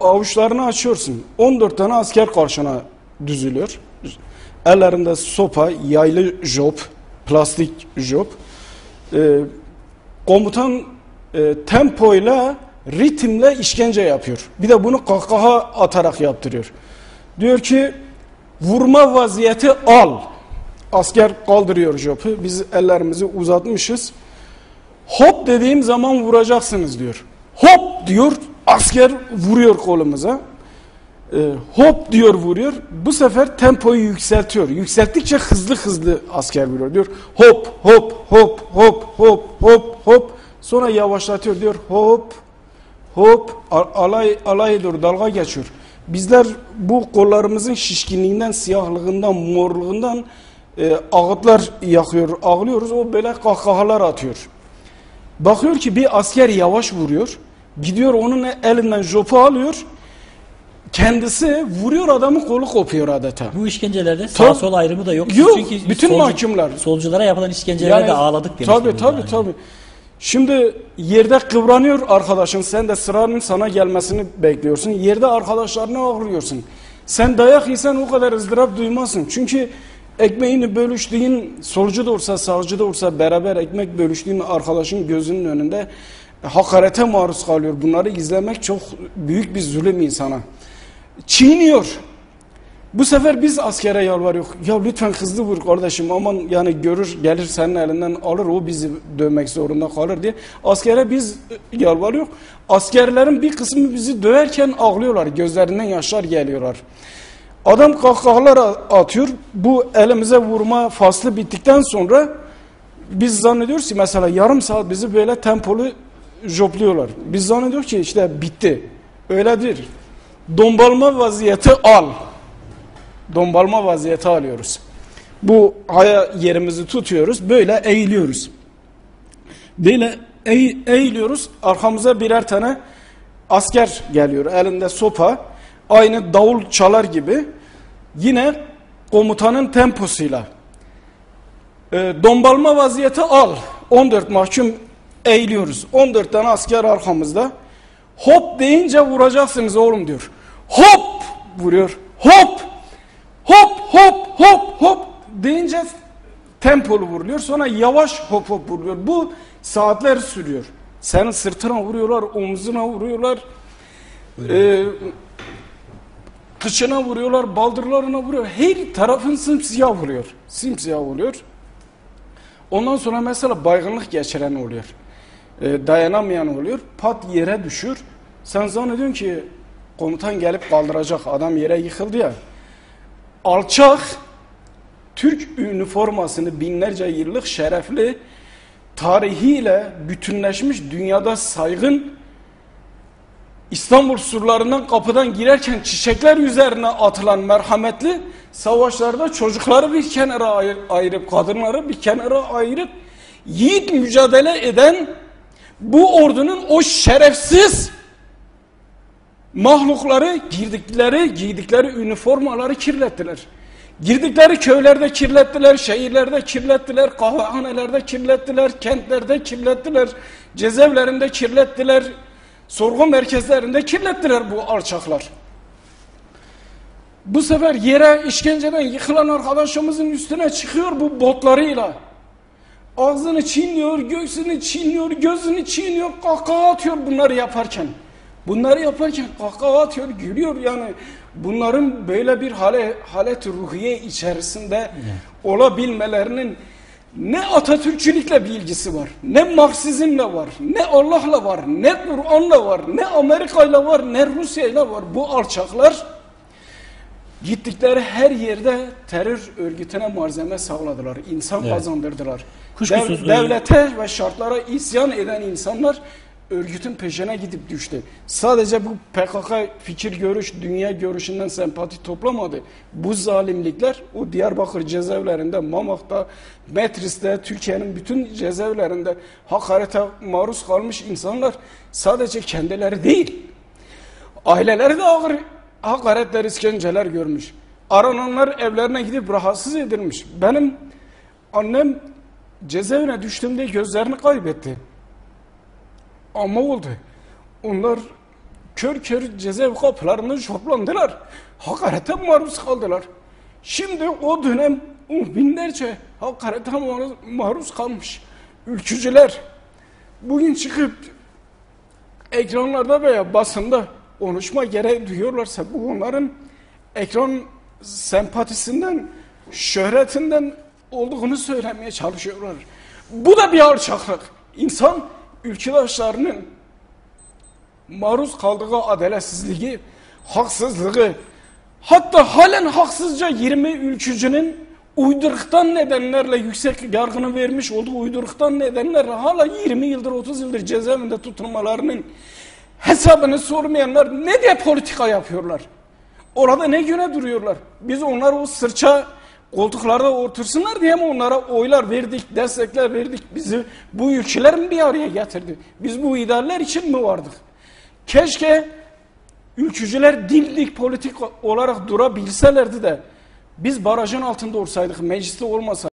avuçlarını açıyorsun. 14 tane asker karşına düzülüyor. Ellerinde sopa, yaylı job, plastik job. Ee, komutan e, tempoyla, ritimle işkence yapıyor. Bir de bunu kahkaha atarak yaptırıyor. Diyor ki vurma vaziyeti al. Asker kaldırıyor jopu. Biz ellerimizi uzatmışız. Hop dediğim zaman vuracaksınız diyor. Hop diyor asker vuruyor kolumuza. Ee, hop diyor vuruyor. Bu sefer tempoyu yükseltiyor. Yükselttikçe hızlı hızlı asker vuruyor. Diyor hop hop hop hop hop hop hop. Sonra yavaşlatıyor diyor hop hop alay alay dur dalga geçiyor. Bizler bu kollarımızın şişkinliğinden, siyahlığından, morluğundan e, ağıtlar yakıyor, ağlıyoruz. O böyle kahkahalar atıyor. Bakıyor ki bir asker yavaş vuruyor. Gidiyor onun elinden jopu alıyor. Kendisi vuruyor adamın kolu kopuyor adeta. Bu işkencelerde sağ sol ayrımı da yok. Yok, Çünkü bütün solcu- mahkumlar. Solculara yapılan işkencelerde de ağladık demiş. Tabii tabii tabii. Şimdi yerde kıvranıyor arkadaşın. Sen de sıranın sana gelmesini bekliyorsun. Yerde arkadaşlarına ağlıyorsun. Sen dayak yesen o kadar ızdırap duymazsın. Çünkü ekmeğini bölüştüğün solcu da olsa sağcı da olsa beraber ekmek bölüştüğün arkadaşın gözünün önünde hakarete maruz kalıyor. Bunları izlemek çok büyük bir zulüm insana. Çiğniyor. Bu sefer biz askere yalvarıyor. Ya lütfen hızlı vur kardeşim aman yani görür gelir senin elinden alır o bizi dövmek zorunda kalır diye. Askere biz yalvarıyor. Askerlerin bir kısmı bizi döverken ağlıyorlar. Gözlerinden yaşlar geliyorlar. Adam kahkahalar atıyor. Bu elimize vurma faslı bittikten sonra biz zannediyoruz ki mesela yarım saat bizi böyle tempolu jopluyorlar. Biz zannediyoruz ki işte bitti. Öyledir. Dombalma vaziyeti al dombalma vaziyeti alıyoruz. Bu haya yerimizi tutuyoruz. Böyle eğiliyoruz. Böyle eğ, eğiliyoruz. Arkamıza birer tane asker geliyor. Elinde sopa. Aynı davul çalar gibi. Yine komutanın temposuyla. E, dombalma vaziyeti al. 14 mahkum eğiliyoruz. 14 tane asker arkamızda. Hop deyince vuracaksınız oğlum diyor. Hop vuruyor. Hop hop hop hop hop deyince tempolu vuruluyor. Sonra yavaş hop hop vuruluyor. Bu saatler sürüyor. Senin sırtına vuruyorlar, omzuna vuruyorlar. E, kıçına vuruyorlar, baldırlarına vuruyor. Her tarafın simsiyah vuruyor. Simsiyah vuruyor. Ondan sonra mesela baygınlık geçiren oluyor. E, dayanamayan oluyor. Pat yere düşür. Sen zannediyorsun ki komutan gelip kaldıracak. Adam yere yıkıldı ya. Alçak Türk üniformasını binlerce yıllık şerefli tarihiyle bütünleşmiş dünyada saygın İstanbul surlarından kapıdan girerken çiçekler üzerine atılan merhametli savaşlarda çocukları bir kenara ayır, ayırıp kadınları bir kenara ayırıp yiğit mücadele eden bu ordunun o şerefsiz mahlukları girdikleri giydikleri üniformaları kirlettiler. Girdikleri köylerde kirlettiler, şehirlerde kirlettiler, kahvehanelerde kirlettiler, kentlerde kirlettiler, cezaevlerinde kirlettiler, sorgu merkezlerinde kirlettiler bu alçaklar. Bu sefer yere işkenceden yıkılan arkadaşımızın üstüne çıkıyor bu botlarıyla. Ağzını çiğniyor, göğsünü çiğniyor, gözünü çiğniyor, kahkaha atıyor bunları yaparken. Bunları yaparken kahkaha atıyor, gülüyor yani. Bunların böyle bir hale, halet ruhiye içerisinde olabilmelerinin ne Atatürkçülükle bir ilgisi var, ne Marksizmle var, ne Allah'la var, ne Kur'an'la var, ne Amerika'yla var, ne Rusya'yla var. Bu alçaklar gittikleri her yerde terör örgütüne malzeme sağladılar, insan Evet. kazandırdılar. Kuşkusuz Dev- devlete ve şartlara isyan eden insanlar örgütün peşine gidip düştü. Sadece bu PKK fikir görüş, dünya görüşünden sempati toplamadı. Bu zalimlikler o Diyarbakır cezaevlerinde, Mamak'ta, Metris'te, Türkiye'nin bütün cezaevlerinde hakarete maruz kalmış insanlar sadece kendileri değil. Aileleri de ağır hakaretler, işkenceler görmüş. Arananlar evlerine gidip rahatsız edilmiş. Benim annem cezaevine düştüğümde gözlerini kaybetti. Ama oldu. Onlar kör kör cezaevi kapılarında şoplandılar. Hakarete maruz kaldılar. Şimdi o dönem on binlerce hakarete maruz kalmış ülkücüler bugün çıkıp ekranlarda veya basında konuşma gereği duyuyorlarsa bu onların ekran sempatisinden, şöhretinden olduğunu söylemeye çalışıyorlar. Bu da bir alçaklık. İnsan ülkedaşlarının maruz kaldığı adaletsizliği, haksızlığı, hatta halen haksızca 20 ülkücünün uyduruktan nedenlerle yüksek yargını vermiş olduğu uyduruktan nedenlerle hala 20 yıldır 30 yıldır cezaevinde tutulmalarının hesabını sormayanlar ne diye politika yapıyorlar? Orada ne güne duruyorlar? Biz onları o sırça koltuklarda otursunlar diye mi onlara oylar verdik, destekler verdik? Bizi bu ülkeler mi bir araya getirdi? Biz bu idealler için mi vardık? Keşke ülkücüler dimdik politik olarak durabilselerdi de biz barajın altında olsaydık, mecliste olmasa